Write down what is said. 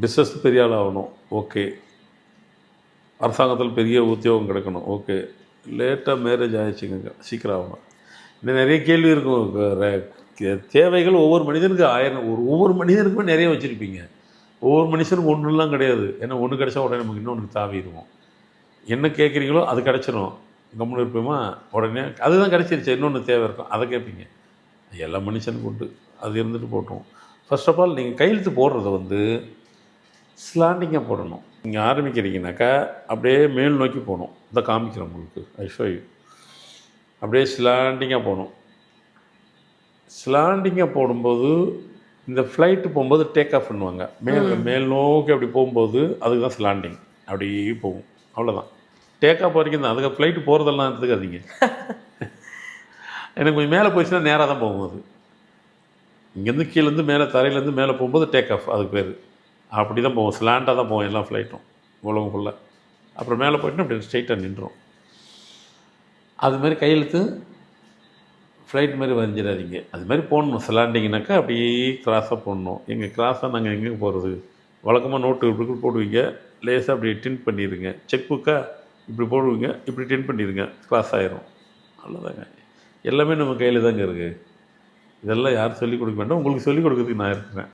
Business பெரிய ஆள் ஆகணும் ஓகே அரசாங்கத்தில் பெரிய உத்தியோகம் கிடைக்கணும். ஓகே லேட்டாக மேரேஜ் ஆகிடுச்சுங்க சீக்கிரம் ஆகணும். இன்னும் நிறைய கேள்வி இருக்கும். தேவைகள் ஒவ்வொரு மனிதனுக்கு ஆயிரம் ஒரு ஒவ்வொரு மனிதனுக்குமே நிறைய வச்சுருப்பீங்க. ஒவ்வொரு மனுஷனுக்கும் ஒன்றுலாம் கிடையாது. ஏன்னா ஒன்று கிடைச்சா உடனே நமக்கு இன்னொன்று தாவிடுவோம். என்ன கேட்குறீங்களோ அது கிடச்சிரும். கம்முன்னு இருப்போமா? உடனே அதுதான் கிடச்சிருச்சு. இன்னொன்று தேவை இருக்கும். அதை கேட்பீங்க. எல்லா மனுஷனுக்கும் உண்டு. அது இருந்துட்டு போட்டோம். ஃபர்ஸ்ட் ஆஃப் ஆல் நீங்கள் கையெழுத்து போடுறத வந்து ஸ்லாண்டிங்காக போடணும் நீங்கள் ஆரம்பிக்கிறீங்கனாக்கா அப்படியே மேல் நோக்கி போகணும். இதை காமிக்கிறேன் உங்களுக்கு. ஐ ஷோ யூ அப்படியே ஸ்லாண்டிங்காக போகணும். ஸ்லாண்டிங்காக போடும்போது இந்த ஃப்ளைட்டு போகும்போது டேக் ஆஃப் பண்ணுவாங்க. மேல் மேல் நோக்கி அப்படி போகும்போது அதுக்கு தான் ஸ்லாண்டிங் அப்படியே போகும். அவ்வளோதான் டேக் ஆஃப் வரைக்கும் தான். அதுக்கு ஃப்ளைட்டு போகிறதெல்லாம் எடுத்துக்காதீங்க. எனக்கு கொஞ்சம் மேலே போயிடுச்சுன்னா நேராக தான் போகும் அது. இங்கேருந்து கீழேருந்து மேலே தரையிலேருந்து மேலே போகும்போது டேக் ஆஃப் அதுக்கு பேர். அப்படி தான் போவோம். ஸ்லாண்டாக தான் போவோம் எல்லா ஃப்ளைட்டும் உலகம் ஃபுல்லாக அப்புறம் மேலே போயிட்டு அப்படி ஸ்ட்ரைட்டாக நின்றோம் அது மாதிரி கையெழுத்து ஃப்ளைட் மாதிரி வரைஞ்சிடாதீங்க. அது மாதிரி போடணும். ஸ்லாண்டிங்கனாக்கா அப்படியே கிராஸாக போடணும். எங்கள் கிராஸாக நாங்கள் எங்கே போகிறது வழக்கமாக நோட்டு இப்படி போடுவீங்க. லேசாக அப்படி டின் பண்ணிடுங்க செக் புக்காக இப்படி போடுவீங்க. இப்படி டின் பண்ணிடுங்க கிராஸ் ஆயிரும். அவ்வளோதாங்க எல்லாமே நம்ம கையில் தாங்க இருக்குது இதெல்லாம் யாரும் சொல்லிக் கொடுக்க வேண்டாம். உங்களுக்கு சொல்லிக் கொடுக்கறதுக்கு நான் இருக்கிறேன்.